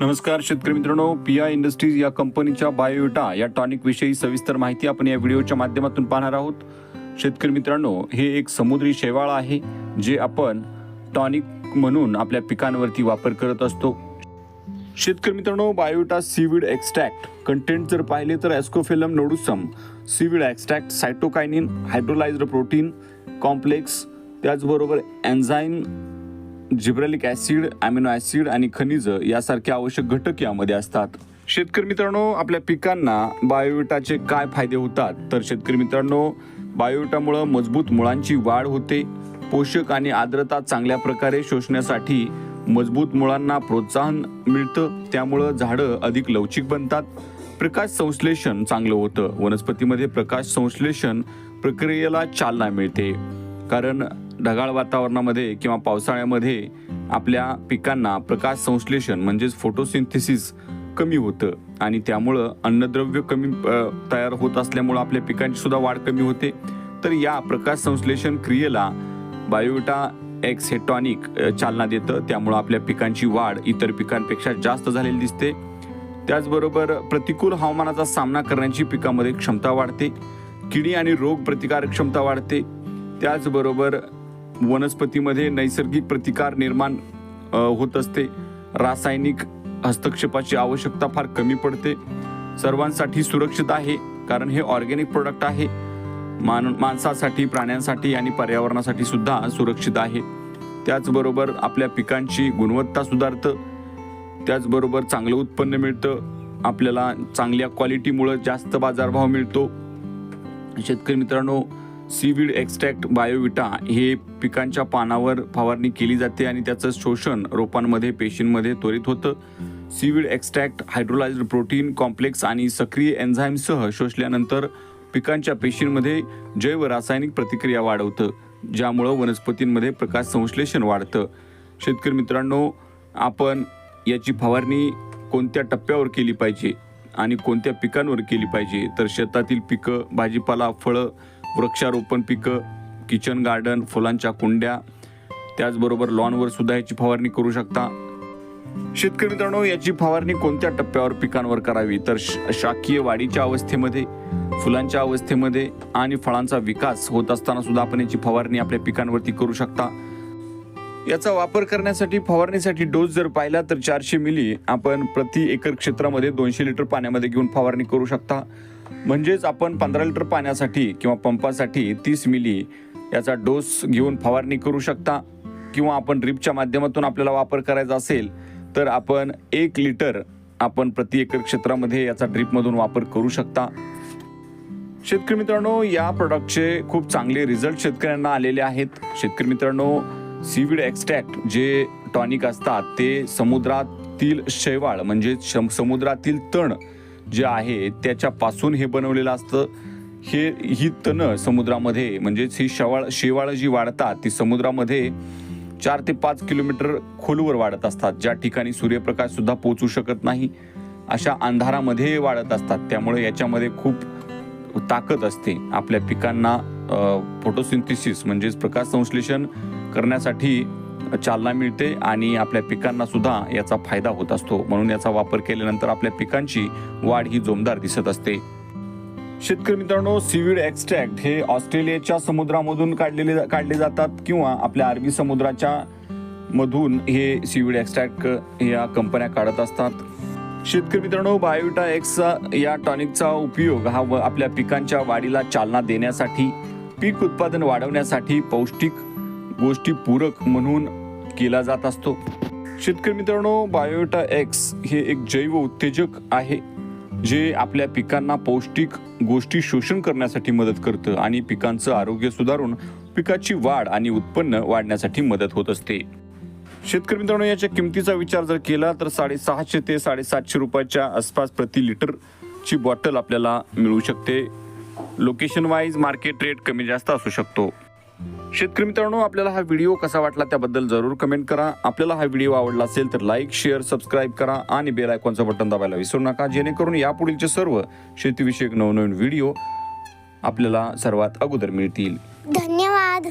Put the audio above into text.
नमस्कार शेतकरी मित्रांनो. पिया इंडस्ट्रीज या कंपनीच्या बायोटा या टॉनिक विषयी सविस्तर माहिती आपण या व्हिडिओच्या माध्यमातून पाहणार आहोत. शेतकरी मित्रांनो हे एक समुद्री शेवाळ आहे जे आपण टॉनिक म्हणून आपल्या पिकांवरती वापर करत असतो. शेतकरी मित्रांनो बायोटा सीविड एक्स्ट्रॅक्ट कंटेंट जर पाहिले तर Ascophyllum nodosum seaweed extract cytokinin hydrolysed protein complex त्याचबरोबर enzyme gibberellic acid amino acid आणि खनिज यासारखे आवश्यक घटक यामध्ये असतात. शेतकरी मित्रांनो आपल्या पिकांना बायोविटाचे काय फायदे होतात? तर शेतकरी मित्रांनो बायोविटामुळं मजबूत मुळांची वाढ होते. पोषक आणि आर्द्रता चांगल्या प्रकारे शोषण्यासाठी मजबूत मुळांना प्रोत्साहन मिळतं. त्यामुळं झाडं अधिक लवचिक बनतात. प्रकाश संश्लेषण चांगलं होतं. वनस्पतीमध्ये प्रकाश संश्लेषण प्रक्रियेला चालना मिळते. कारण ढगाळ वातावरणामध्ये किंवा पावसाळ्यामध्ये आपल्या पिकांना प्रकाश संश्लेषण म्हणजेच फोटोसिंथेसिस कमी होतं. आणि त्यामुळं अन्नद्रव्य कमी तयार होत असल्यामुळं आपल्या पिकांची सुद्धा वाढ कमी होते. तर या प्रकाश संश्लेषण क्रियेला बायोटा एक्स चालना देतं. त्यामुळं आपल्या पिकांची वाढ इतर पिकांपेक्षा जास्त झालेली दिसते. त्याचबरोबर प्रतिकूल हवामानाचा सामना करण्याची पिकामध्ये क्षमता वाढते. किडी आणि रोग प्रतिकारक क्षमता वाढते. त्याचबरोबर वनस्पतीमध्ये नैसर्गिक प्रतिकार निर्माण होत असते. रासायनिक हस्तक्षेपाची आवश्यकता फार कमी पडते. सर्वांसाठी सुरक्षित आहे कारण हे ऑर्गॅनिक प्रोडक्ट आहे. मान माणसासाठी प्राण्यांसाठी आणि पर्यावरणासाठी सुद्धा सुरक्षित आहे. त्याचबरोबर आपल्या पिकांची गुणवत्ता सुधारतं. त्याचबरोबर चांगलं उत्पन्न मिळतं. आपल्याला चांगल्या क्वालिटीमुळं जास्त बाजारभाव मिळतो. शेतकरी मित्रांनो सीवीड एक्स्ट्रॅक्ट बायोविटा हे पिकांच्या पानावर फवारणी केली जाते आणि त्याचं शोषण रोपांमध्ये पेशींमध्ये त्वरित होतं. Seaweed extract hydrolysed protein complex आणि सक्रिय एन्झाईमसह शोषल्यानंतर पिकांच्या पेशींमध्ये जैव रासायनिक प्रतिक्रिया वाढवतं ज्यामुळं वनस्पतींमध्ये प्रकाश संश्लेषण वाढतं. शेतकरी मित्रांनो आपण याची फवारणी कोणत्या टप्प्यावर केली पाहिजे आणि कोणत्या पिकांवर केली पाहिजे? तर शेतातील पिकं भाजीपाला फळं वृक्षारोपण पिकं किचन गार्डन फुलांच्या कुंड्या त्याचबरोबर लॉनवर सुद्धा याची फवारणी करू शकता. शेतकरी मित्रांनो याची फवारणी कोणत्या टप्प्यावर पिकांवर करावी? तर श- शाकीय वाढीच्या अवस्थेमध्ये फुलांच्या अवस्थेमध्ये आणि फळांचा विकास होत असताना सुद्धा आपण याची फवारणी आपल्या पिकांवरती करू शकता. याचा वापर करण्यासाठी फवारणीसाठी डोस जर पाहिला तर चारशे मिली आपण प्रति एकर क्षेत्रामध्ये दोनशे लिटर पाण्यामध्ये घेऊन फवारणी करू शकता. म्हणजेच आपण पंधरा लिटर पाण्यासाठी किंवा पंपासाठी तीस मिली याचा डोस घेऊन फवारणी करू शकता. किंवा आपण ड्रिपच्या माध्यमातून आपल्याला वापर करायचा असेल तर आपण एक लिटर आपण प्रति एकर क्षेत्रामध्ये याचा ड्रिपमधून वापर करू शकता. शेतकरी मित्रांनो या प्रॉडक्टचे खूप चांगले रिझल्ट शेतकऱ्यांना आलेले आहेत. शेतकरी मित्रांनो सीविड एक्स्ट्रॅक्ट जे टॉनिक असतात ते समुद्रातील शैवाळ म्हणजे समुद्रातील तण जे आहे त्याच्यापासून हे बनवलेलं असतं. हे ही तण समुद्रामध्ये म्हणजेच ही शेवाळ शेवाळं जी वाढतात ती समुद्रामध्ये चार ते पाच किलोमीटर खोलवर वाढत असतात. ज्या ठिकाणी सूर्यप्रकाश सुद्धा पोचू शकत नाही अशा अंधारामध्ये वाढत असतात. त्यामुळे याच्यामध्ये खूप ताकद असते. आपल्या पिकांना फोटोसिंथिसिस म्हणजेच प्रकाश संश्लेषण करण्यासाठी चालना मिळते आणि आपल्या पिकांना सुद्धा याचा फायदा होत असतो. म्हणून याचा वापर केल्यानंतर आपल्या पिकांची वाढ ही जोमदार दिसत असते. शेतकरी मित्रांनो सीविड एक्स्ट्रॅक्ट हे ऑस्ट्रेलियाच्या समुद्रामधून काढलेले काढले जातात किंवा आपल्या अरबी समुद्राच्या मधून हे सीविड एक्स्ट्रॅक्ट या कंपन्या काढत असतात. शेतकरी मित्रांनो बायोटा एक्सचा या टॉनिकचा उपयोग हा व आपल्या पिकांच्या वाढीला चालना देण्यासाठी पीक उत्पादन वाढवण्यासाठी पौष्टिक गोष्टी पूरक म्हणून केला जात असतो. शेतकरी मित्रांनो बायोटा एक्स हे एक जैव उत्तेजक आहे जे आपल्या पिकांना पौष्टिक गोष्टी शोषण करण्यासाठी मदत करतं आणि पिकांचं आरोग्य सुधारून पिकाची वाढ आणि उत्पन्न वाढण्यासाठी मदत होत असते. शेतकरी मित्रांनो याच्या किमतीचा विचार जर केला तर साडेसहाशे ते साडेसातशे रुपयाच्या आसपास प्रति लिटरची बॉटल आपल्याला मिळू शकते. लोकेशन वाईज मार्केट रेट कमी जास्त असू शकतो. शेतकरी मित्रांनो आपल्याला हा व्हिडिओ कसा वाटला त्याबद्दल जरूर कमेंट करा. आपल्याला हा व्हिडिओ आवडला असेल तर लाईक शेअर सबस्क्राईब करा आणि बेल आयकॉनचं बटन दाबायला विसरू नका. जेणेकरून यापुढीलचे सर्व शेतीविषयक नवनवीन व्हिडिओ आपल्याला सर्वात अगोदर मिळतील. धन्यवाद.